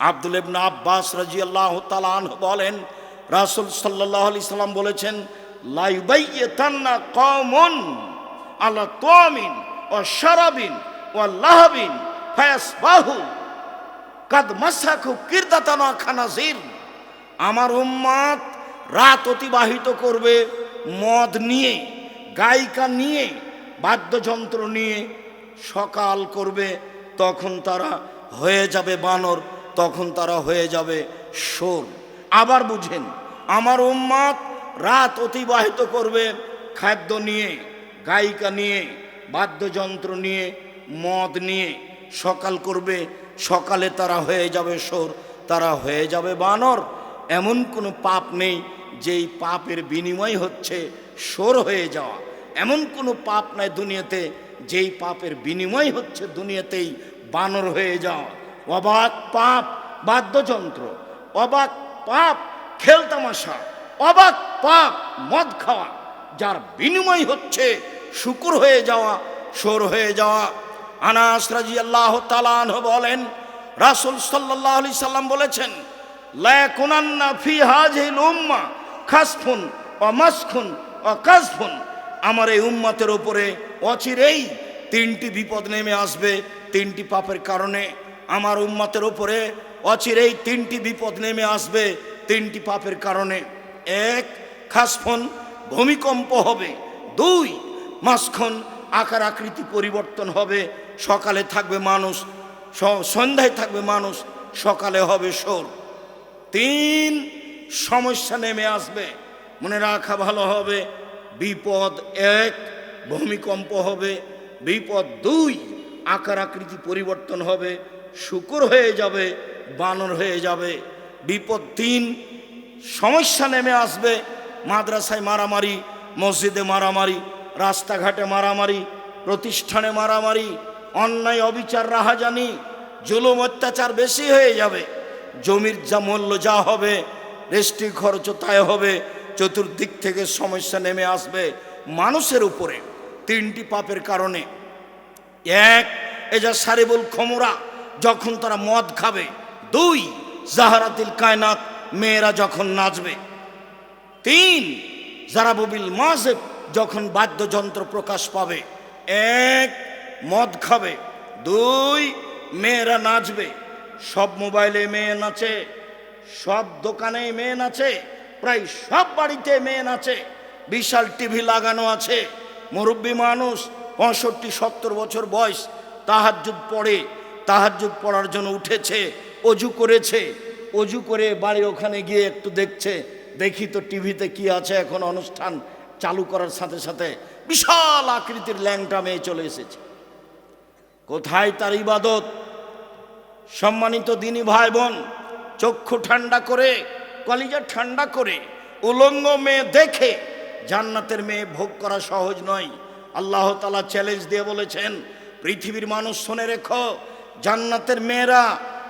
আব্দুল ইবনা আব্বাস রাজিয়াল্লাহ তালান বলেন, রাসুল সাল্লাহ আলি সাল্লাম বলেছেন লাইবাইয়ান্না কমন আল্লাহ তোয়ামিন ও শারাবিন ও লাহাবিন ফায়াস বাহু কাদ মাসাকু কীর্তাতানা খানাজির। আমার উম্মাদ রাত অতিবাহিত করবে, মদ নিয়ে, গায়িকা নিয়ে, বাদ্যযন্ত্র নিয়ে সকাল করবে, তখন তারা হয়ে যাবে বানর। তখন তারা হয়ে যাবে সোর আবার বুঝেন, আমার উম্মাদ রাত অতিবাহিত করবে খাদ্য নিয়ে, গায়িকা নিয়ে, বাদ্যযন্ত্র নিয়ে, মদ নিয়ে। সকাল করবে, সকালে তারা হয়ে যাবে সোর তারা হয়ে যাবে বানর। এমন কোনো পাপ নেই যেই পাপের বিনিময় হচ্ছে সোর হয়ে যাওয়া। এমন কোনো পাপ নাই দুনিয়াতে যেই পাপের বিনিময় হচ্ছে দুনিয়াতেই বানর হয়ে যাওয়া। অবাক পাপ, বাদ্যযন্ত্র অবাক পাপ খেলতামাশা অবাক পাপ, মদ খাওয়া, যার বিনিময় হচ্ছে শুকুর হয়ে যাওয়া, সোর হয়ে যাওয়া। আনাস রাজি আল্লাহ তালান বলেন, রাসুল সাল্লাহ আলি সাল্লাম বলেছেন লায়াকুনান্না ফি হাজিল উম্মা খাসফুন ও মাসখুন ও কাসফুন আমার এই উম্মাতের উপরে অচিরেই তিনটি বিপদ নেমে আসবে, তিনটি পাপের কারণে। আমার উম্মাতের উপরে অচিরেই তিনটি বিপদ নেমে আসবে, তিনটি পাপের কারণে। এক, খাসফন ভূমিকম্প হবে। দুই মাসখন আকার আকৃতি পরিবর্তন হবে। সকালে থাকবে মানুষ সন্ধ্যায় থাকবে মানুষ, সকালে হবে সোর তিন, সমস্যা নেমে আসবে। মনে রাখা ভালো হবে। বিপদ এক, ভূমিকম্প হবে। বিপদ দুই, আকার আকৃতি পরিবর্তন হবে। শুকুর হয়ে যাবে, বানর হয়ে যাবে। বিপদ তিন সমস্যা নেমে আসবে। মাদ্রাসায় মারামারি, মসজিদে মারামারি, রাস্তাঘাটে মারামারি, প্রতিষ্ঠানে মারামারি, অন্যায়, অবিচার, রাহাজানি, জুলুম, অত্যাচার বেশি হয়ে যাবে। জমির যা মূল্য যা হবে রেস্টি খরচ তাই হবে। চতুর্দিক থেকে সমস্যা নেমে আসবে মানুষের উপরে, তিনটি পাপের কারণে। এক এজা সারিবুল খমরা যখন তারা মদ খাবে, দুই, জাহারাতিল কায়নাত, মেয়েরা যখন নাচবে। তিন জারাবুবিল মাজেব যখন বাদ্যযন্ত্র প্রকাশ পাবে, এক, মদ খাবে। দুই, মেয়েরা নাচবে। সব মোবাইলে মেয়ে নাচে, সব দোকানে মেয়ে নাচে, প্রায় সব বাড়িতে মেয়ে নাচে। বিশাল টিভি লাগানো আছে। মুরব্বী মানুষ, পঁয়ষট্টি, সত্তর বছর বয়স, তাহাজ্জুদ পড়ে। তাহাজ্জুদ পড়ার জন্য উঠেছে, অজু করেছে। অজু করে বাড়ির ওখানে গিয়ে একটু দেখছে, দেখি তো টিভিতে কি আছে এখন অনুষ্ঠান চালু করার সাথে সাথে বিশাল আকৃতির ল্যাংটা মেয়ে চলে এসেছে। কোথায় তার ইবাদত? সম্মানিত দিনী ভাই বোন চক্ষু ঠান্ডা করে, কলিজা ঠান্ডা করে, উলঙ্গ মেয়ে দেখে জান্নাতের মেয়ে ভোগ করা সহজ নয়। আল্লাহ তালা চ্যালেঞ্জ দিয়ে বলেছেন, পৃথিবীর মানুষ শুনে রেখো জান্নাতের মেয়েরা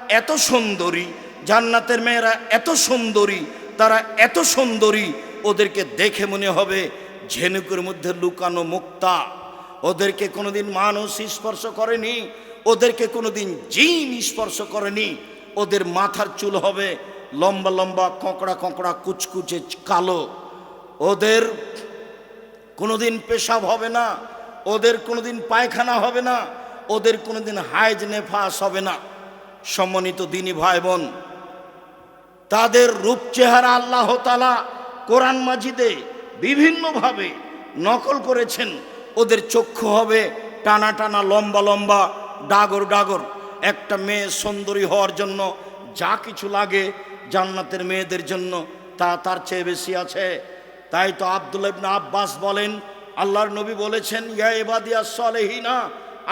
এত সুন্দরী, জান্নাতের মেয়েরা এত সুন্দরী, তারা এত সুন্দরী, ওদেরকে দেখে মনে হবে ঝেনুকের মধ্যে লুকানো মুক্তা। ওদেরকে কোনোদিন মানুষ স্পর্শ করেনি, ওদেরকে কোনোদিন জিন স্পর্শ করেনি। ওদের মাথার চুল হবে লম্বা লম্বা, কঁকড়া কঁকড়া, কুচকুচে কালো। ওদের কোনোদিন পেশাব হবে না, ওদের কোনোদিন পায়খানা হবে না ওদের কোনোদিন হাইজ নেফাস হবে না। সম্মানিত দিনী ভাই বোন তাদের রূপ চেহারা আল্লাহ তালা কোরআন মাজিদে বিভিন্নভাবে নকল করেছেন। ওদের চক্ষু হবে টানা টানা লম্বা লম্বা, ডাগর ডাগর। একটা মেয়ে সুন্দরী হওয়ার জন্য যা কিছু লাগে জান্নাতের মেয়েদের জন্য তা তার চেয়ে বেশি আছে। তাই তো আব্দুল আব্বাস বলেন, আল্লাহর নবী বলেছেন, ইয়া এবাদিয়া সলেহিনা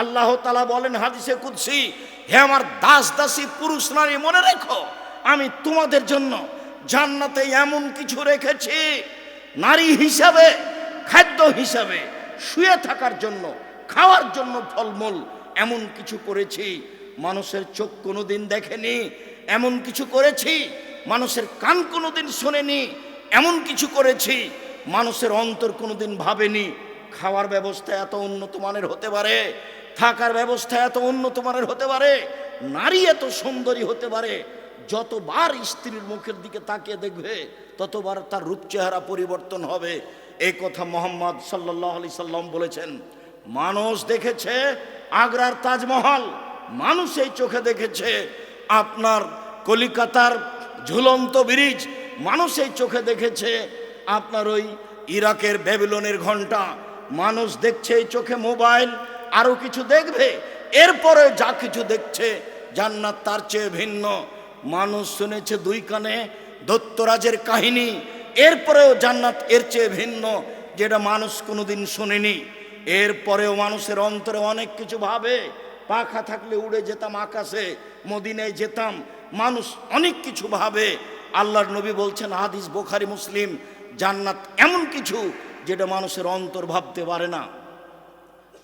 আল্লাহ তালা বলেন হাদিসে কুদসি, হে আমার দাস দাসী পুরুষ নারী, মনে রেখো, আমি তোমাদের জন্য জান্নাতে এমন কিছু রেখেছি। নারী হিসাবে, খাদ্য হিসাবে, শুয়ে থাকার জন্য, খাওয়ার জন্য ফলমূল এমন কিছু করেছি। মানুষের চোখ কোনোদিন দেখেনি, এমন কিছু করেছি। মানুষের কান কোনোদিন শোনেনি, এমন কিছু করেছি। মানুষের অন্তর কোনোদিন ভাবেনি, খাওয়ার ব্যবস্থা এত উন্নত মানের হতে পারে। থাকার ব্যবস্থা এত উন্নত মানের হতে পারে? নারী এত সুন্দরী হতে পারে? যতবার স্ত্রীর মুখের দিকে তাকিয়ে দেখবে, ততবার তার রূপ চেহারা পরিবর্তন হবে। এই কথা মোহাম্মদ সাল্লাহ আলি সাল্লাম বলেছেন, মানুষ দেখেছে আগ্রার তাজমহল, মানুষ এই চোখে দেখেছে। আপনার কলিকাতার ঝুলন্ত ব্রিজ, মানুষ এই চোখে দেখেছে। আপনার ওই ইরাকের ব্যাবিলনের ঘণ্টা, মানুষ দেখছে এই চোখে মোবাইল আরও কিছু দেখবে, এরপরে যা কিছু দেখছে, জান্নাত তার চেয়ে ভিন্ন। মানুষ শুনেছে দুই কানে, দত্তরাজের কাহিনী, এরপরেও জান্নাত এর চেয়ে ভিন্ন, যেটা মানুষ কোনোদিন শোনেনি। এরপরেও মানুষের অন্তরে অনেক কিছু ভাবে, পাখা থাকলে উড়ে যেতাম আকাশে, মদিনায় যেতাম, মানুষ অনেক কিছু ভাবে। আল্লাহর নবী বলছেন, হাদিস বোখারি, মুসলিম, জান্নাত এমন কিছু, যেটা মানুষের অন্তর ভাবতে পারে না।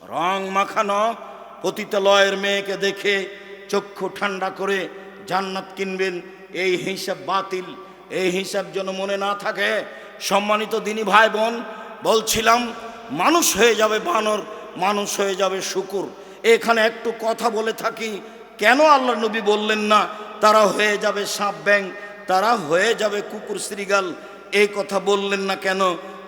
রং মাখানো, পতিতালয়ের মেয়েকে দেখে চক্ষু ঠান্ডা করে জান্নাত কিনবেন। এই হিসাব বাতিল, এই হিসাব যেন মনে না থাকে। সম্মানিত দিনী ভাই বোন বলছিলাম, মানুষ হয়ে যাবে বানর, মানুষ হয়ে যাবে শুকুর। এখানে একটু কথা বলে থাকি, কেন আল্লাহ নবী বললেন না, তারা হয়ে যাবে সাপ ব্যাং, তারা হয়ে যাবে কুকুর শ্রীগাল। এই কথা বললেন না কেন?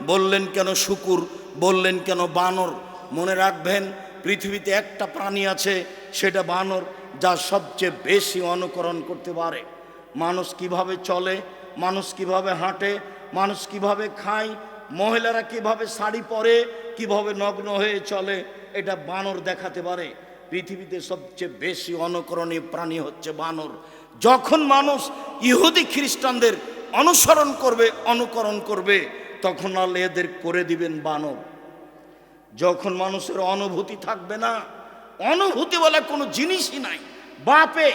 বললেন কেন শুকুর? বললেন কেন বানর? মনে রাখবেন, পৃথিবীতে একটা প্রাণী আছে, সেটা বানর, যা সবচেয়ে বেশি অনুকরণ করতে পারে। মানুষ কীভাবে চলে, মানুষ কীভাবে হাঁটে, মানুষ কীভাবে খায়, মহিলারা কীভাবে শাড়ি পরে, কীভাবে নগ্ন হয়ে চলে, এটা বানর দেখাতে পারে। পৃথিবীতে সবচেয়ে বেশি অনুকরণীয় প্রাণী হচ্ছে বানর। যখন মানুষ ইহুদি খ্রিস্টানদের অনুসরণ করবে, অনুকরণ করবে, তখন আল্লাহ এদের করে দিবেন বানর। যখন মানুষের অনুভূতি থাকবে না, অনুভূতি বলে কোনো জিনিসই নাই। বাপে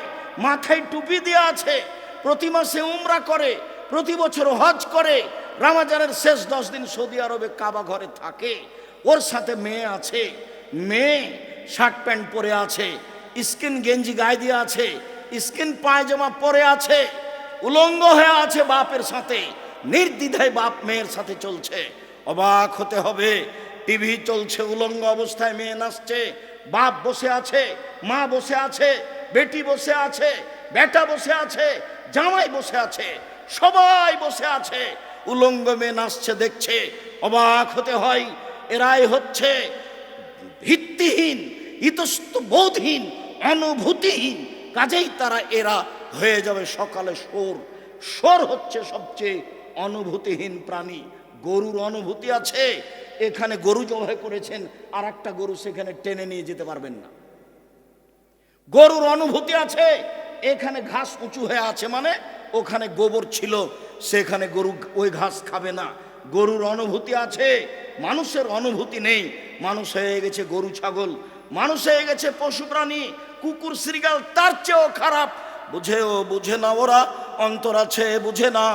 মাথায় টুপি দেওয়া আছে, প্রতি মাসে উমরা করে, প্রতি বছর হজ করে, রামাজানের শেষ দশ দিন সৌদি আরবে কাবা ঘরে থাকে। ওর সাথে মেয়ে আছে, মেয়ে শার্ট প্যান্ট পরে আছে, স্কিন গেঞ্জি গায়ে দিয়ে আছে, স্কিন পায়জামা পরে আছে, উলঙ্গ হয়ে আছে বাপের সাথে, নির্দ্বিধায় বাপ মেয়ের সাথে চলছে। অবাক হতে হবে টিভি চলছে উলঙ্গ অবস্থায়, মেয়ে নাচছে, বাপ বসে আছে, মা বসে আছে, বেটি বসে আছে, বেটা বসে আছে, জামাই বসে আছে, সবাই বসে আছে। উলঙ্গ মেয়ে নাচছে, দেখছে, অবাক হতে হয়, এরাই হচ্ছে ভিত্তিহীন ইতস্ত বোধহীন অনুভূতিহীন। কাজেই তারা এরা হয়ে যাবে সকালে সোর। সোর হচ্ছে সবচেয়ে অনুভূতিহীন প্রাণী। গরুর অনুভূতি আছে। এখানে গরু জবাই করেছেন আর একটা গরু সেখানে টেনে নিয়ে যেতে পারবেন না। গরুর অনুভূতি আছে, এখানে ঘাস উঁচু হয়ে আছে মানে ওখানে গোবর ছিল, সেখানে গরু ওই ঘাস খাবে না। গরুর অনুভূতি আছে, মানুষের অনুভূতি নেই। মানুষ হয়ে গেছে গরু ছাগল, মানুষ হয়ে গেছে পশু প্রাণী, কুকুর শ্রীগাল তার চেয়েও খারাপ। বুঝেও বুঝে না ওরা, অন্তর আছে বুঝে না,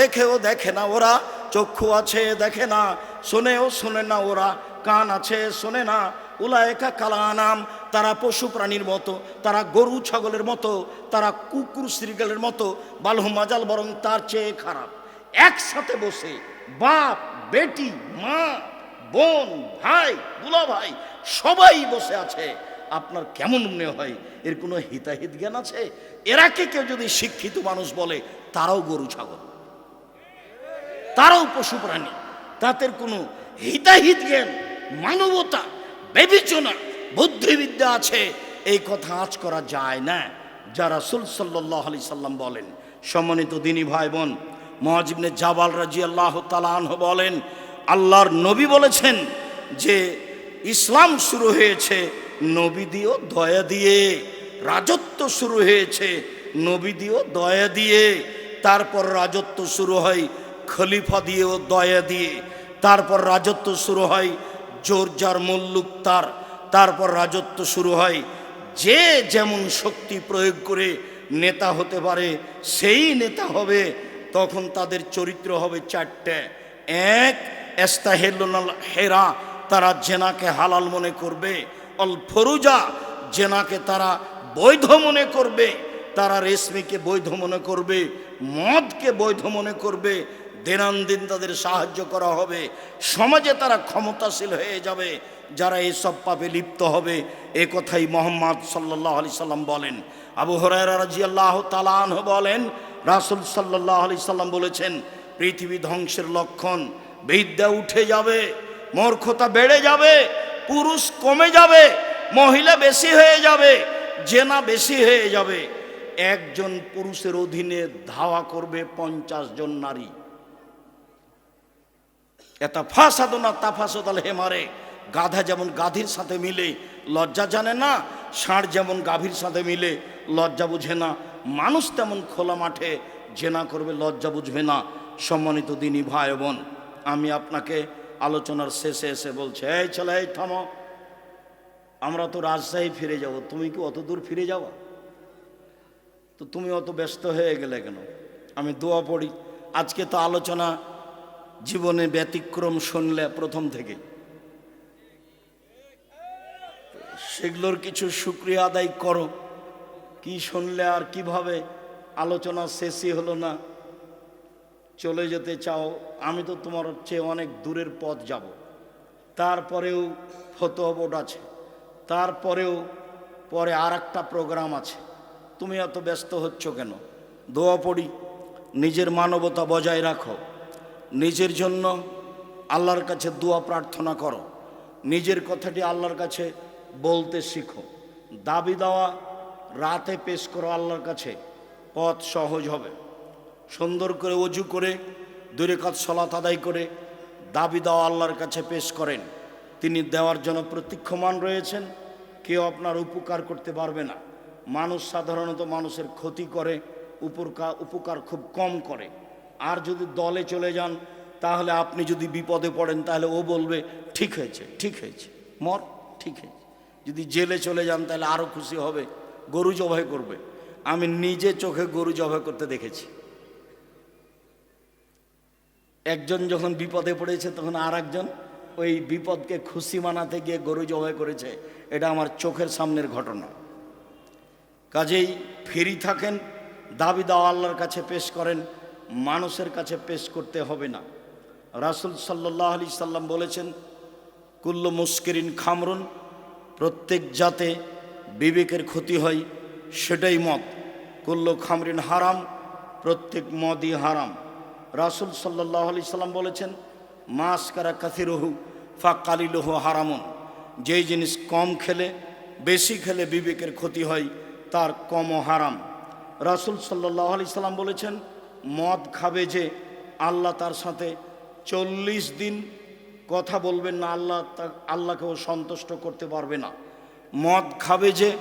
দেখেও দেখে না ওরা চক্ষু আছে, দেখে না, শোনেও শোনে না ওরা, কান আছে, শোনে না। উলায়কা কালানাম, তারা পশু প্রাণীর মতো, তারা গরু ছাগলের মতো, তারা কুকুর শ্রীগালের মতো বালহমাজাল বরং তার চেয়ে খারাপ। একসাথে বসে, বাপ, বেটি, মা, বোন, ভাই দুলা ভাই সবাই বসে আছে। আপনার কেমন মনে হয়, এর কোনো হিতাহিত জ্ঞান আছে? এরাকে কেউ যদি শিক্ষিত মানুষ বলে, তারাও গরু, ছাগল। তারাও পশু প্রাণী। তাদের কোনো হিতাহিত জ্ঞান, মানবতা, বিবেচনা, বুদ্ধিবিদ্যা আছে, এই কথা আজ করা যায় না। যারা সুল সাল্লাহ আলি সাল্লাম বলেন। সম্মানিত দিনী ভাই বোন মহাজিবনে জাবাল রাজি আল্লাহ তালাহ বলেন, আল্লাহর নবী বলেছেন যে, ইসলাম শুরু হয়েছে নবী দিও দয়া দিয়ে। রাজত্ব শুরু হয়েছে নবী দিও দয়া দিয়ে। তারপর রাজত্ব শুরু হয় খলিফা দিয়ে ও দয়া দিয়ে তারপর রাজত্ব শুরু হয়, জোর যার মল্লুক তার। তারপর রাজত্ব শুরু হয়, যে যেমন শক্তি প্রয়োগ করে নেতা হতে পারে, সেই নেতা হবে, তখন তাদের চরিত্র হবে চারটে। এক, এস্তাহেলুনাল হেরা, তারা জেনাকে হালাল মনে করবে। অল ফরুজা, জেনাকে তারা বৈধ মনে করবে। তারা রেশমিকে বৈধ মনে করবে, মদকে বৈধ মনে করবে। দিনান্দিন তাদের সাহায্য করা হবে। সমাজে তারা ক্ষমতাশীল হয়ে যাবে, যারা এসব পাপে লিপ্ত হবে। এ কথাই মোহাম্মদ সাল্লাহ আলি সাল্লাম বলেন। আবু হরাইরা রাজিয়াল্লাহ তালান বলেন, রাসুল সাল্লাহ আলি সাল্লাম বলেছেন, পৃথিবী ধ্বংসের লক্ষণ, বিদ্যা উঠে যাবে, মূর্খতা বেড়ে যাবে, পুরুষ কমে যাবে, মহিলা বেশি হয়ে যাবে, জেনা বেশি হয়ে যাবে। একজন পুরুষের অধীনে ধাওয়া করবে পঞ্চাশ জন নারী। এটা ফাঁসাদো না তাফাসদাল হেমারে। গাধা যেমন গাধির সাথে মিলে, লজ্জা জানে না, ষাঁড় যেমন গাভীর সাথে মিলে, লজ্জা বুঝে না। মানুষ তেমন খোলা মাঠে, জেনা করবে, লজ্জা বুঝবে না। সম্মানিত দিনী ভাই বোন, আমি আপনাকে আলোচনার শেষে এসে বলছে, এই ছেলে, এই থামো। আমরা তো রাজশাহী ফিরে যাব, তুমি কি অত দূর ফিরে যাওয়া তো তুমি অত ব্যস্ত হয়ে গেলে কেন? আমি দোয়া পড়ি। আজকে তো আলোচনা জীবনে ব্যতিক্রম শুনলে প্রথম থেকে। সেগুলোর কিছু শুক্রিয়া আদায় করো। কি শুনলে আর কীভাবে আলোচনা শেষই হলো না। চলে যেতে চাও, আমি তো তোমার চেয়ে অনেক দূরের পথ যাব। তারপরেও ফতোয়া বোর্ড আছে। তারপরেও পরে আর একটা প্রোগ্রাম আছে। তুমি এত ব্যস্ত হচ্ছ কেন? দোয়া পড়ি, নিজের মানবতা বজায় রাখো। নিজের জন্য আল্লাহর কাছে দোয়া প্রার্থনা করো। নিজের কথাটি আল্লাহর কাছে বলতে শিখো। দাবি দেওয়া, রাতে পেশ করো আল্লাহর কাছে, পথ সহজ হবে। সুন্দর করে অজু করে দূরে কাজ সলাত আদায় করে দাবি দেওয়া আল্লাহর কাছে পেশ করেন। তিনি দেওয়ার জন্য প্রতীক্ষমান রয়েছেন। কেউ আপনার উপকার করতে পারবে না। মানুষ সাধারণত মানুষের ক্ষতি করে উপকার উপকার খুব কম করে। আর যদি দলে চলে যান, তাহলে আপনি যদি বিপদে পড়েন, তাহলে ও বলবে, ঠিক হয়েছে ঠিক হয়েছে, মর, ঠিক হয়েছে। যদি জেলে চলে যান, তাহলে আরও খুশি হবে, গরু জবাই করবে। আমি নিজে চোখে গরু জবাই করতে দেখেছি। একজন যখন বিপদে পড়েছে, তখন আর একজন ওই বিপদকে খুশি মানাতে গিয়ে গরু জবাই করেছে। এটা আমার চোখের সামনের ঘটনা। কাজেই ফেরি থাকেন, দাবি দাওয়া আল্লাহর কাছে পেশ করেন মানুষের কাছে পেশ করতে হবে না। রাসুল সাল্লাহ আলি সাল্লাম বলেছেন, কুল্ল মুস্কিরিন খামরুন, প্রত্যেক জাতে বিবেকের ক্ষতি হয়, সেটাই মদ। কুল্ল খামরিন হারাম, প্রত্যেক মদই হারাম। রাসুল সাল্লাহ আলি সাল্লাম বলেছেন মাস কারা কাথিরহু ফা কালিলহু হারামুন। যেই জিনিস কম খেলে, বেশি খেলে বিবেকের ক্ষতি হয়, তার কমও হারাম। রাসুল সাল্লাহ আলি সাল্লাম বলেছেন মদ খাবে যে আল্লাহ তার সাথে চল্লিশ দিন কথা বলবেন না, আল্লাহ তা, আল্লাহকেও সন্তুষ্ট করতে পারবে না। মদ খাবে যে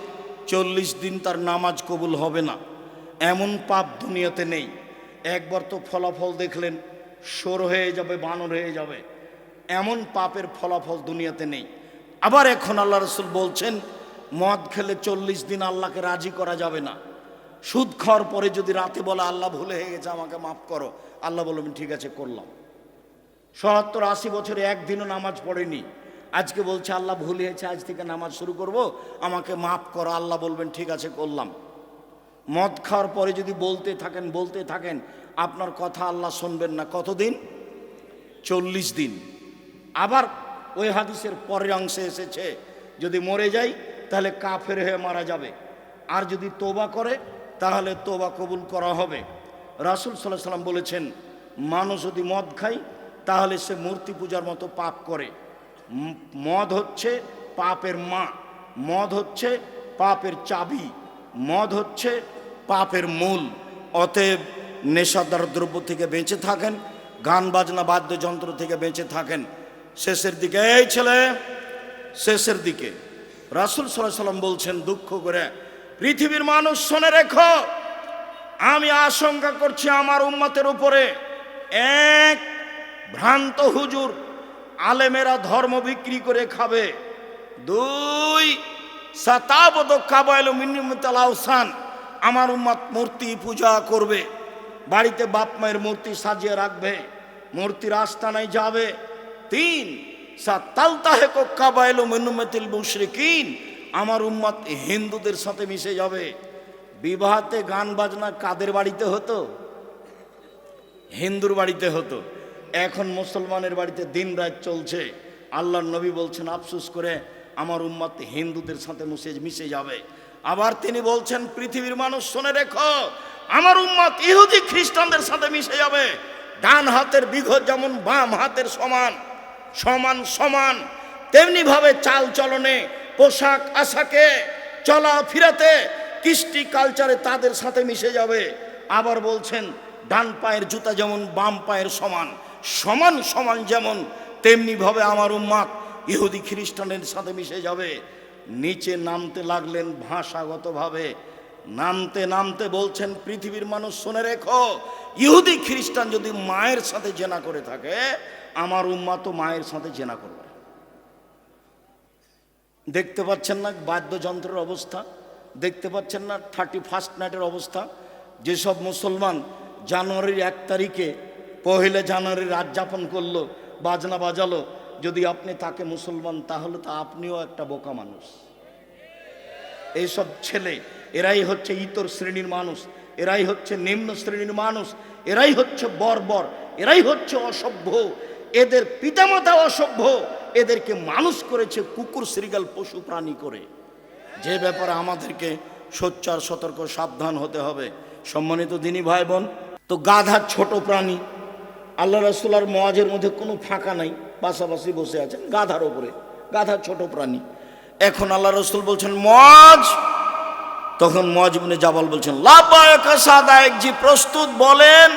চল্লিশ দিন তার নামাজ কবুল হবে না। এমন পাপ দুনিয়াতে নেই। একবার তো ফলাফল দেখলেন, সর হয়ে যাবে, বানর হয়ে যাবে। এমন পাপের ফলাফল দুনিয়াতে নেই। আবার এখন আল্লাহ রসুল বলছেন, মদ খেলে চল্লিশ দিন আল্লাহকে রাজি করা যাবে না। সুদ খাওয়ার পরে যদি রাতে বলে, আল্লাহ ভুলে হয়ে গেছে, আমাকে মাফ করো। আল্লাহ বলবেন ঠিক আছে, করলাম। সত্তর আশি বছরে একদিনও নামাজ পড়েনি। আজকে বলছে, আল্লাহ ভুল হয়েছে, আজ থেকে নামাজ শুরু করব, আমাকে মাফ করো। আল্লাহ বলবেন, ঠিক আছে, করলাম। মদ খাওয়ার পরে যদি বলতে থাকেন বলতে থাকেন, আপনার কথা আল্লাহ শুনবেন না। কতদিন? চল্লিশ দিন। আবার ওই হাদিসের পরের অংশে এসেছে, যদি মরে যাই, তাহলে কাফের হয়ে মারা যাবে। আর যদি তোবা করে তাহলে তোবা কবুল করা হবে। রাসুল সাল্লাহ সাল্লাম বলেছেন, মানুষ যদি মদ খায়, তাহলে সে মূর্তি পূজার মতো পাপ করে। মদ হচ্ছে পাপের মা, মদ হচ্ছে পাপের চাবি, মদ হচ্ছে পাপের মূল। অতএব নেশাদার দ্রব্য থেকে বেঁচে থাকেন গান বাজনা বাদ্যযন্ত্র থেকে বেঁচে থাকেন। শেষের দিকে, এই ছেলে, শেষের দিকে। রাসুল সাল্লাহ সাল্লাম বলছেন, দুঃখ করে পৃথিবীর মানুষ শোনে রেখো, আমি আশঙ্কা করছি আমার উম্মতের উপরে এক ভ্রান্ত হুজুর আলেমেরা ধর্ম বিক্রি করে খাবে। দুই সাতাবদ আমার উম্মত মূর্তি পূজা করবে, বাড়িতে বাপ মায়ের মূর্তি সাজিয়ে রাখবে, মূর্তির আস্তানায় যাবে। তিন সাতালতাহে কাবাইল মিনুমেতিল মুশরিকিন আমার উম্মত হিন্দুদের সাথে মিশে যাবে। বিবাহতে গান বাজনা কাদের বাড়িতে হতো? হিন্দুর বাড়িতে হতো। এখন মুসলমানের বাড়িতে দিন রাত চলছে। আল্লাহর নবী বলছেন, আফসোস করে আমার উম্মত হিন্দুদের সাথে মিশে মিশে যাবে। আবার তিনি বলছেন, পৃথিবীর মানুষ শুনে রেখো, আমার উম্মত ইহুদি খ্রিস্টানদের সাথে মিশে যাবে। ডান হাতের বিঘত যেমন বাম হাতের সমান সমান সমান তেমনি ভাবে চাল চলনে পোশাক আশাকে চলা ফিরাতে কৃষ্টি কালচারে তাদের সাথে মিশে যাবে। আবার বলছেন, ডান পায়ের জুতা যেমন, বাম পায়ের সমান সমান সমান যেমন তেমনি ভাবে আমার উম্মাদ ইহুদি খ্রিস্টানের সাথে মিশে যাবে। নিচে নামতে লাগলেন ভাষাগতভাবে। নামতে নামতে বলছেন, পৃথিবীর মানুষ শুনে রেখো, ইহুদি খ্রিস্টান যদি মায়ের সাথে জেনা করে থাকে, আমার উম্মা তো মায়ের সাথে জেনা করবে দেখতে পাচ্ছেন না বাদ্যযন্ত্রের অবস্থা, দেখতে পাচ্ছেন না থার্টি ফার্স্ট নাইটের অবস্থা। যেসব মুসলমান জানুয়ারির এক তারিখে পহেলে জানুয়ারি রাত যাপন করল, বাজনা বাজালো, যদি আপনি তাকে মুসলমান, তাহলে তো আপনিও একটা বোকা মানুষ। এইসব ছেলে, এরাই হচ্ছে ইতর শ্রেণির মানুষ, এরাই হচ্ছে নিম্ন শ্রেণির মানুষ, এরাই হচ্ছে বর্বর, এরাই হচ্ছে অসভ্য। এদের পিতামাতা অসভ্য। এদেরকে মানুষ করেছে কুকুর শ্রীগাল পশু, প্রাণী করে। যে ব্যাপারে আমাদেরকে সোচ্চার সতর্ক, সাবধান হতে হবে। সম্মানিত দিনী ভাই বোন তো গাধা ছোট প্রাণী, আল্লাহ রসুলার মজের মধ্যে কোনো ফাঁকা নাই, পাশাপাশি বসে আছেন গাধার ওপরে, গাধা ছোট প্রাণী। এখন আল্লাহ রসুল বলছেন মজ তখন মজ মনে জাবাল বলছেন জি প্রস্তুত, বলেন।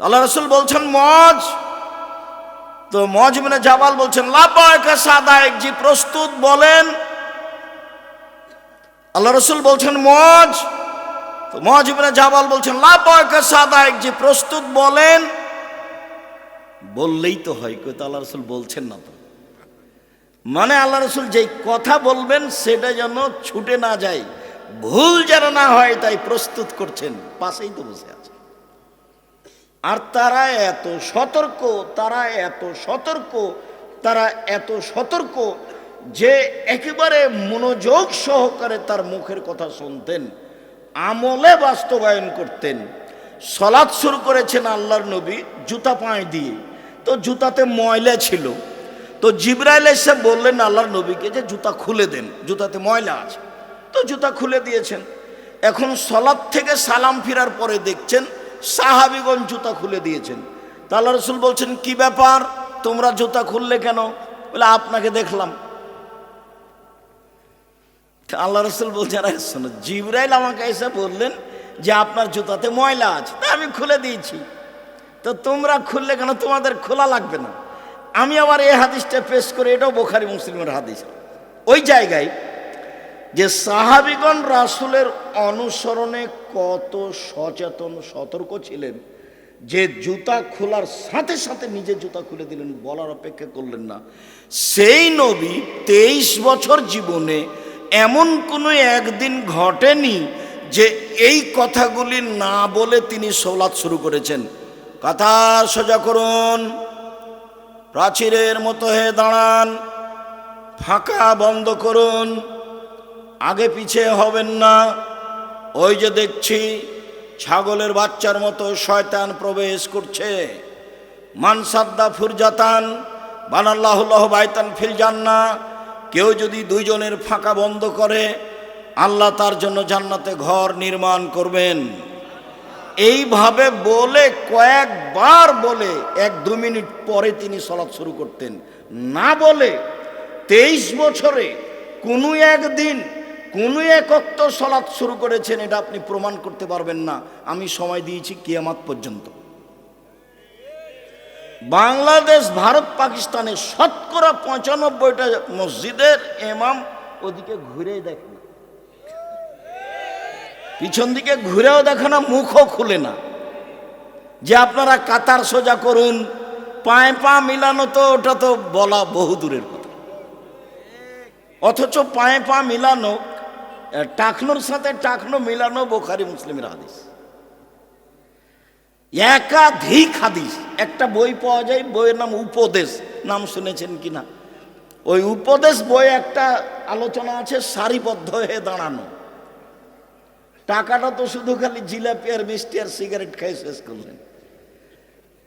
আল্লাহ রসুল বলছেন মজ তো মজ মনে জাবাল বলছেন লাভবায়কা সাদায়ক জি প্রস্তুত বলেন। আল্লাহ রসুল বলছেন, মজ। তো মজ ইবনে জাবাল বলছেন লাভবায়কা সাদায়ক জি প্রস্তুত বলেন। বললেই তো হয়, কই তো আল্লাহ রসুল বলছেন না তো। মানে আল্লাহ রসুল যেই কথা বলবেন, সেটা যেন ছুটে না যায়, ভুল যেন না হয়, তাই প্রস্তুত করছেন, পাশেই তো বসে আছে। আর তারা এত সতর্ক, তারা এত সতর্ক, তারা এত সতর্ক যে একেবারে মনোযোগ সহকারে তার মুখের কথা শুনতেন, আমলে বাস্তবায়ন করতেন। সলাৎ শুরু করেছেন আল্লাহর নবী জুতা পায়ে দিয়ে। তো জুতাতে ময়লা ছিল। তো জিব্রাইল এসে বললেন, আল্লাহর নবীকে যে জুতা খুলে দেন, জুতাতে ময়লা আছে। তো জুতা খুলে দিয়েছেন। এখন সলাদ থেকে সালাম ফিরার পরে দেখছেন সাহাবিগণ জুতা খুলে দিয়েছেন। তা আল্লাহ রসুল বলছেন, কি ব্যাপার? তোমরা জুতা খুললে কেন? বলে, আপনাকে দেখলাম। আল্লাহ রসুল বলছেন শোনো, জিব্রাইল আমাকে এসে বললেন যে আপনার জুতাতে ময়লা আছে। তা আমি খুলে দিয়েছি। তো তোমরা খুললে কেন? তোমাদের খোলা লাগবে না। আমি আবার এই হাদিসটা পেশ করে, এটাও বোখারি মুসলিমের হাদিস। ওই জায়গায় যে সাহাবিগণ রাসুলের অনুসরণে কত সচেতন, সতর্ক ছিলেন, যে জুতা খোলার সাথে সাথে নিজে জুতা খুলে দিলেন, বলার অপেক্ষা করলেন না। সেই নবী তেইশ বছর জীবনে এমন কোনো একদিন ঘটেনি যে এই কথাগুলি না বলে তিনি সৌলাদ শুরু করেছেন। কথা সোজা করুন। প্রাচীরের মতো হয়ে দাঁড়ান। ফাঁকা বন্ধ করুন। আগে পিছে হবেন না। ওই যে দেখছি ছাগলের বাচ্চার মতো শয়তান প্রবেশ করছে। মানসাদ্দা ফুরজাতান বানাল্লাহুল্লাহ বাইতান ফিল জান্না কেউ যদি দুইজনের ফাঁকা বন্ধ করে, আল্লাহ তার জন্য জান্নাতে ঘর নির্মাণ করবেন। এইভাবে বলে, কয়েকবার বলে, এক দু মিনিট পরে তিনি সলাৎ শুরু করতেন। না বলে, তেইশ বছরে কোনো একদিন কোনো একত্ব সলাৎ শুরু করেছেন, এটা আপনি প্রমাণ করতে পারবেন না। আমি সময় দিয়েছি কিয়ামাত পর্যন্ত। বাংলাদেশ, ভারত পাকিস্তানের শতকরা পঁচানব্বইটা মসজিদের এমাম ওদিকে ঘুরে দেখে পিছন দিকে ঘুরেও দেখে না, মুখও খুলে না। যে আপনারা কাতার সোজা করুন, পায়ে পা মিলানো তো, ওটা তো বলা বহু দূরের কথা। অথচ পায়ে পা মিলানো টাকনোর সাথে টাকনো মিলানো বোখারি মুসলিমের হাদিস। একাধিক হাদিস, একটা বই পাওয়া যায়, বইয়ের নাম উপদেশ, নাম শুনেছেন কিনা? ওই উপদেশ বই একটা আলোচনা আছে, সারিবদ্ধ হয়ে দাঁড়ানো। টাকাটা তো শুধু খালি জিলাপি আর মিষ্টি আর সিগারেট খাই শেষ করলেন।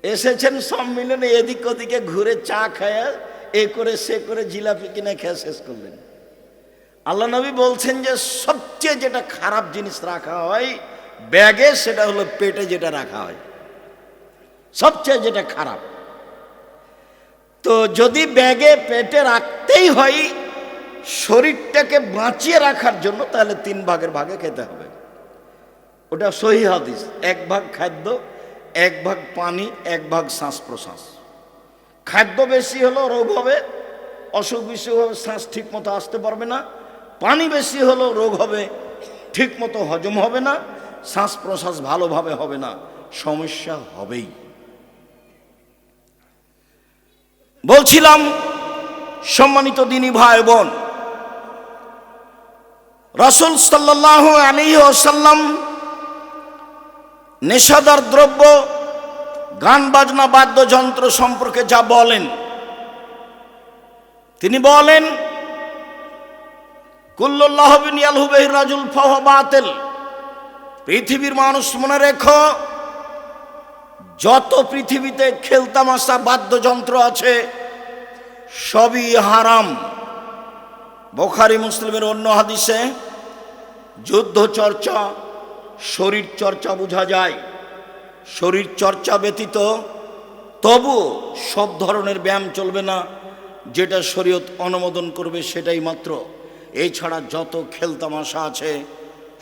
এসেছেন, সব সম্মিলনে এদিক ওদিকে ঘুরে চা খায় এ করে সে করে জিলাপি কিনে খেয়ে শেষ করলেন। আল্লাহ নবী বলছেন যে সবচেয়ে যেটা খারাপ জিনিস রাখা হয়, ব্যাগে সেটা হলো পেটে যেটা রাখা হয়। সবচেয়ে যেটা খারাপ। তো যদি ব্যাগে পেটে রাখতেই হয়, শরীরটাকে বাঁচিয়ে রাখার জন্য তাহলে তিন ভাগের ভাগে খেতে হবে। ওটা সহি হাদিস। এক ভাগ খাদ্য, এক ভাগ পানি, এক ভাগ শ্বাস প্রশ্বাস খাদ্য বেশি হলো রোগ হবে অসুখ বিসুখ হবে, শ্বাস ঠিক মতো আসতে পারবে না। পানি বেশি হলো রোগ হবে ঠিক মতো হজম হবে না শ্বাস প্রশ্বাস ভালোভাবে হবে না, সমস্যা হবেই। বলছিলাম, সম্মানিত দিনী ভাই বোন, রসুল সাল্লাহ আলী ওসাল্লাম নেশাদার দ্রব্য, গান বাজনা, বাদ্যযন্ত্র সম্পর্কে যা বলেন, তিনি বলেন পৃথিবীর মানুষ মনে রেখো, যত পৃথিবীতে খেলতামাশা বাদ্যযন্ত্র আছে, সবই হারাম। বোখারি মুসলিমের অন্য হাদিসে যুদ্ধ চর্চা, শরীর চর্চা বোঝা যায়। শরীর চর্চা ব্যতীত তবু সব ধরনের ব্যায়াম চলবে না, যেটা শরীয়ত অনুমোদন করবে সেটাই মাত্র। এছাড়া যত খেলতামাশা আছে,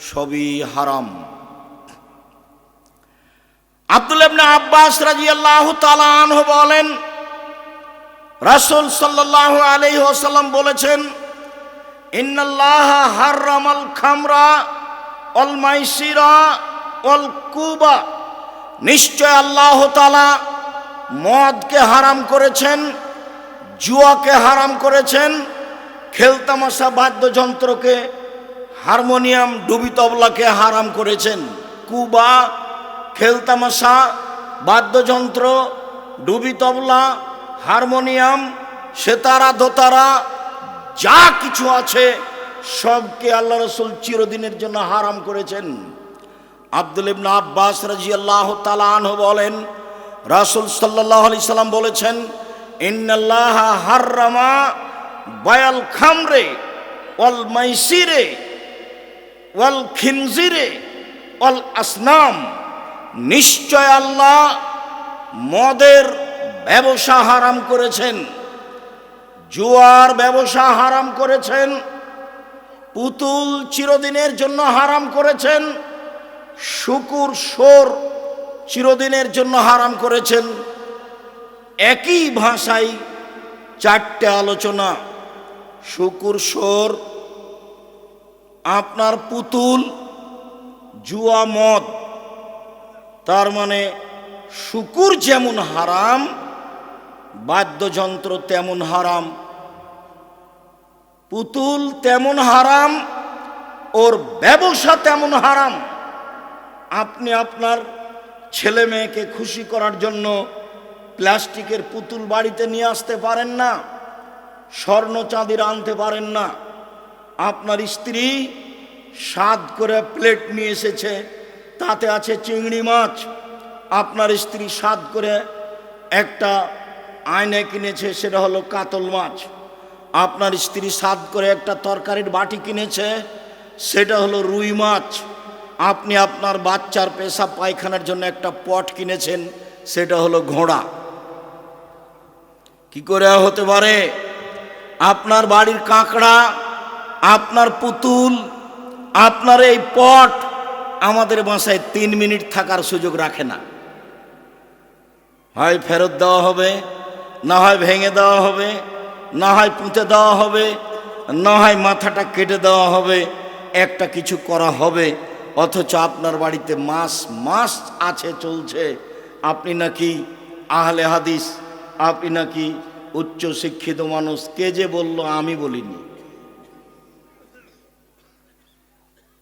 সবই হারাম। আব্দুল ইবনে আব্বাস রাদিয়াল্লাহু তাআলা আনহু বলেন, রাসূল সাল্লাল্লাহু আলাইহি ওয়াসাল্লাম বলেছেন, ইন্নাল্লাহ হাররামাল খামরা অল মাইসিরা কুবা। নিশ্চয় আল্লাহ তাআলা মদকে হারাম করেছেন, জুয়াকে হারাম করেছেন খেলতামাশা বাদ্যযন্ত্রকে হারমোনিয়াম ডুবি তবলাকে হারাম করেছেন। কুবা খেলতামাশা বাদ্যযন্ত্র, ডুবি তবলা, হারমোনিয়াম, সেতারা দোতারা যা কিছু আছে সবকে আল্লাহ রসুল চিরদিনের জন্য হারাম করেছেন। আব্দুল ইবনা আব্বাস রাজি আল্লাহ তালাহ বলেন, রাসুল সাল্লাহ আলি সাল্লাম বলেছেন, ইন্নাল্লাহ হাররামা বায়াল খামরে, ওয়াল মাইসিরে, ওয়াল খিনজিরে, ওয়াল আসনাম। নিশ্চয় আল্লাহ মদের ব্যবসা হারাম করেছেন, জুয়ার ব্যবসা হারাম করেছেন, পুতুল চিরদিনের জন্য হারাম করেছেন, শুকুর সোর চিরদিনের জন্য হারাম করেছেন। একই ভাষায় চারটে আলোচনা শুকুর সোর আপনার পুতুল, জুয়া মদ, তার মানে শুকুর যেমন হারাম, বাদ্যযন্ত্র তেমন হারাম, পুতুল তেমন হারাম, ওর ব্যবসা তেমন হারাম। আপনি আপনার ছেলে মেয়েকে খুশি করার জন্য প্লাস্টিকের পুতুল বাড়িতে নিয়ে আসতে পারেন না। স্বর্ণ চাঁদির আনতে পারেন না। আপনার স্ত্রী স্বাদ করে প্লেট নিয়ে এসেছে, তাতে আছে চিংড়ি মাছ। আপনার স্ত্রী স্বাদ করে একটা আয়না কিনেছে, সেটা হলো কাতল মাছ। আপনার স্ত্রী স্বাদ করে একটা তরকারির বাটি কিনেছে, সেটা হলো রুই মাছ। আপনি আপনার বাচ্চার পেশা পায়খানার জন্য একটা পট কিনেছেন, সেটা হলো ঘোড়া। কি করে হতে পারে? আপনার বাড়ির কাঁকড়া, আপনার পুতুল, আপনার এই পট আমাদের বাসায় তিন মিনিট থাকার সুযোগ রাখে না। হয় ফেরত দেওয়া হবে, না হয় ভেঙে দেওয়া হবে, না হয় পুঁতে দেওয়া হবে, না হয় মাথাটা কেটে দেওয়া হবে, একটা কিছু করা হবে, অথচ আপনার বাড়িতে মাস মাস আছে চলছে। আপনি নাকি আহলে হাদিস, আপনি নাকি উচ্চ শিক্ষিত মানুষ, কে যে বলল আমি বলিনি।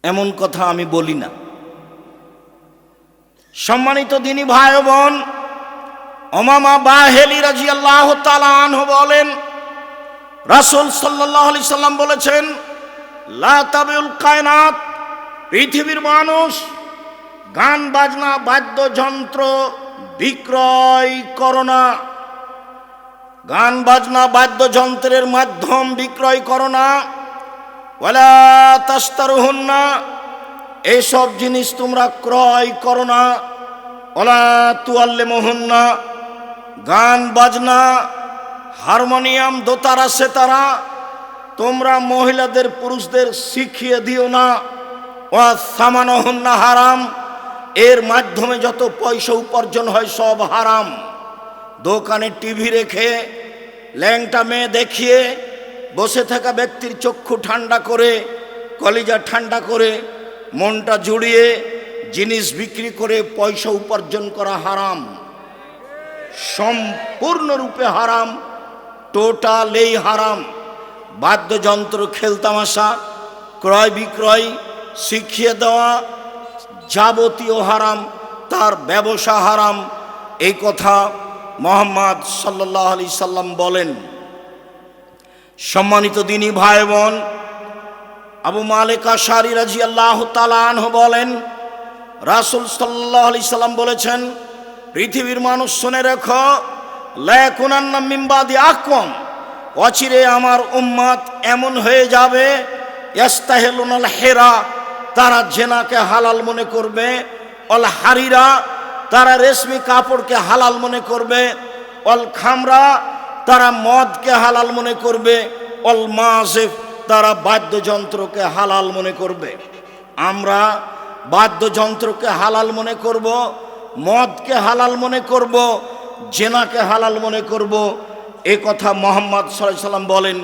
এমন কথা আমি বলি না। সম্মানিত দিনী ভাই বোন অমামা বাহেলি রাজি আল্লাহ তালান বলেন, রাসুল সাল্লাহ আলি সাল্লাম বলেছেন, লা তাবিউল কায়নাত, পৃথিবীর মানুষ গান, বাজনা, বাদ্যযন্ত্র বিক্রয় করোনা গান বাজনা বাদ্যযন্ত্রের মাধ্যম বিক্রয় করোনা ওয়ালা তাস্তারুহুন্না এইসব জিনিস তোমরা ক্রয় করো না। ওলা তুয়াল্লে মোহন্না গান বাজনা, হারমোনিয়াম দোতারা সেতারা তোমরা মহিলাদের পুরুষদের শিখিয়ে দিও না। ও সামানহন্না হারাম, এর মাধ্যমে যত পয়সা উপার্জন হয় সব হারাম। দোকানে টিভি রেখে, ল্যাংটা মেয়ে দেখিয়ে, বসে থাকা ব্যক্তির চক্ষু ঠান্ডা করে, কলিজা ঠান্ডা করে, মনটা জুড়িয়ে জিনিস বিক্রি করে পয়সা উপার্জন করা হারাম। সম্পূর্ণরূপে হারাম, টোটালেই হারাম। বাদ্যযন্ত্র, খেলতামাশা, ক্রয় বিক্রয়, শিখিয়ে দেওয়া যাবতীয় হারাম, তার ব্যবসা হারাম। এই কথা মোহাম্মদ সাল্লাহ আলি সাল্লাম বলেন, সম্মানিত দিনী ভাই বোন আবু মালিকা শারি রাজি আল্লাহ তালাহ বলেন, রাসুল সাল্লাহ আলি সাল্লাম বলেছেন, পৃথিবীর মানুষ শুনে রেখো মিম্বাদি আকম অচিরে আমার উম্মাদ এমন হয়ে যাবে হেরা, তারা জেনাকে হালাল মনে করবে, অল হারিরা তারা রেশমি কাপড়কে হালাল মনে করবে, অল খামরা তারা মদকে হালাল মনে করবে, অল মাসেফ তারা বাদ্যযন্ত্রকে হালাল মনে করবে। আমরা বাদ্যযন্ত্রকে হালাল মনে করব, মদকে হালাল মনে করব, জেনাকে হালাল মনে করব। এ কথা মোহাম্মদ সাল্লাম বলেন,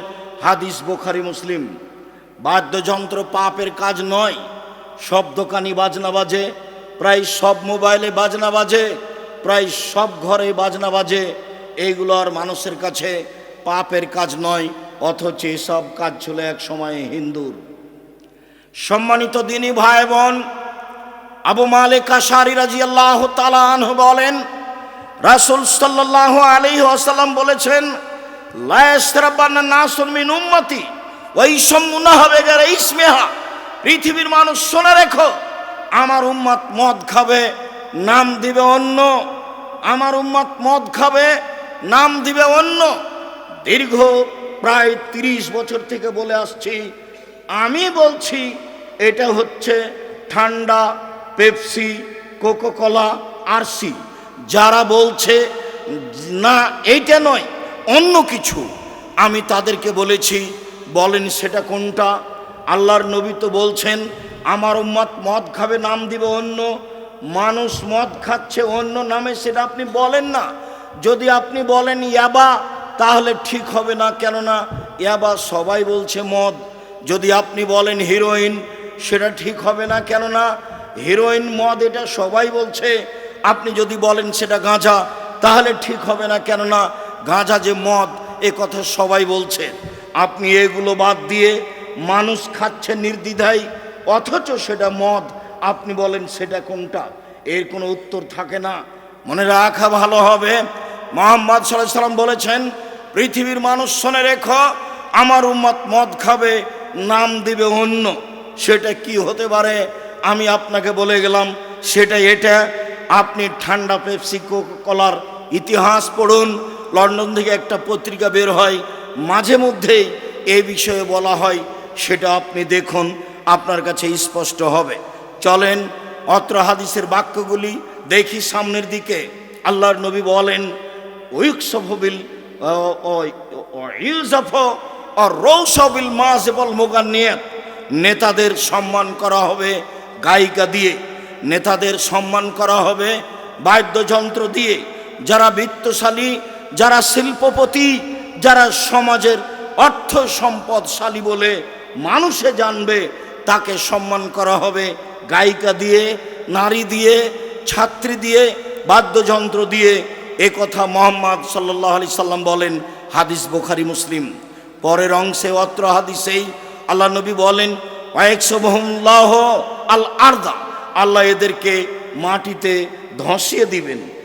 হাদিস বোখারি, মুসলিম। বাদ্যযন্ত্র পাপের কাজ নয় সব দোকানি বাজনা বাজে প্রায় সব মোবাইলে বাজনা বাজে, প্রায় সব ঘরে বাজনা বাজে। এইগুলো আর মানুষের কাছে পাপের কাজ নয়, অথচ এসব কাজ ছিল এক সময় হিন্দুর। সম্মানিত দিনী ভাই বোন আবু মালিক আশারি রাজি আল্লাহ তালান বলেন, রাসুল সাল্লাহ আলী আসাল্লাম বলেছেন উম্মতি ওই সম্মুনা হবে গেলে ইসমেহা, পৃথিবীর মানুষ শোনা রেখো আমার উম্মত মদ খাবে, নাম দিবে অন্য। আমার উম্মত মদ খাবে, নাম দিবে অন্য। দীর্ঘ প্রায় তিরিশ বছর থেকে বলে আসছি, আমি বলছি এটা হচ্ছে ঠান্ডা পেপসি, কোকোকলা, আরসি। যারা বলছে, না, এইটা নয়, অন্য কিছু। আমি তাদেরকে বলেছি, বলেন সেটা কোনটা? আল্লাহর নবী তো বলছেন আমার উম্মত মদ খাবে, নাম দিবে অন্য। মানুষ মদ খাচ্ছে অন্য নামে, সেটা আপনি বলেন না। যদি আপনি বলেন ইয়াবা, তাহলে ঠিক হবে না। কেননা ইয়াবা সবাই বলছে মদ। যদি আপনি বলেন হিরোইন, সেটা ঠিক হবে না। কেননা হিরোইন, মদ, এটা সবাই বলছে। আপনি যদি বলেন সেটা গাঁজা, তাহলে ঠিক হবে না। কেননা গাঁজা যে মদ, এ কথা সবাই বলছে। আপনি এগুলো বাদ দিয়ে, মানুষ খাচ্ছে নির্দ্বিধায়। অথচ সেটা মদ। আপনি বলেন, সেটা কোনটা? এর কোনো উত্তর থাকে না। মনে রাখা ভালো হবে। মোহাম্মদ সাল্লাহ সাল্লাম বলেছেন, পৃথিবীর মানুষ শোনে রেখো, আমার উম্মত মদ খাবে, নাম দিবে অন্য। সেটা কি হতে পারে? আমি আপনাকে বলে গেলাম সেটা এটা। আপনি ঠান্ডা পেপসি কলার ইতিহাস পড়ুন। লন্ডন থেকে একটা পত্রিকা বের হয়, মাঝে মধ্যেই এই বিষয়ে বলা হয়, সেটা আপনি দেখুন। আপনার কাছে স্পষ্ট হবে। চলেন, অত্র হাদিসের বাক্যগুলি দেখি সামনের দিকে। আল্লাহর নবী বলেন উইকসফবিল ইউজফ রৌসবিল মাসেবল মোগান্নিয়াত। নেতাদের সম্মান করা হবে গায়িকা দিয়ে, নেতাদের সম্মান করা হবে বাদ্যযন্ত্র দিয়ে। যারা বিত্তশালী, যারা শিল্পপতি, যারা সমাজের অর্থ সম্পদশালী বলে মানুষে জানবে তাকে সম্মান করা হবে। গায়িকা দিয়ে, নারী দিয়ে, ছাত্রী দিয়ে, বাদ্যযন্ত্র দিয়ে এ কথা মোহাম্মদ সাল্লাহ আলি সাল্লাম বলেন হাদিস বোখারি, মুসলিম। পরের অংশে অত্র হাদিসেই আল্লাহ নবী বলেন আল আর্দা আল্লাহ এদেরকে মাটিতে ধসিয়ে দিবেন।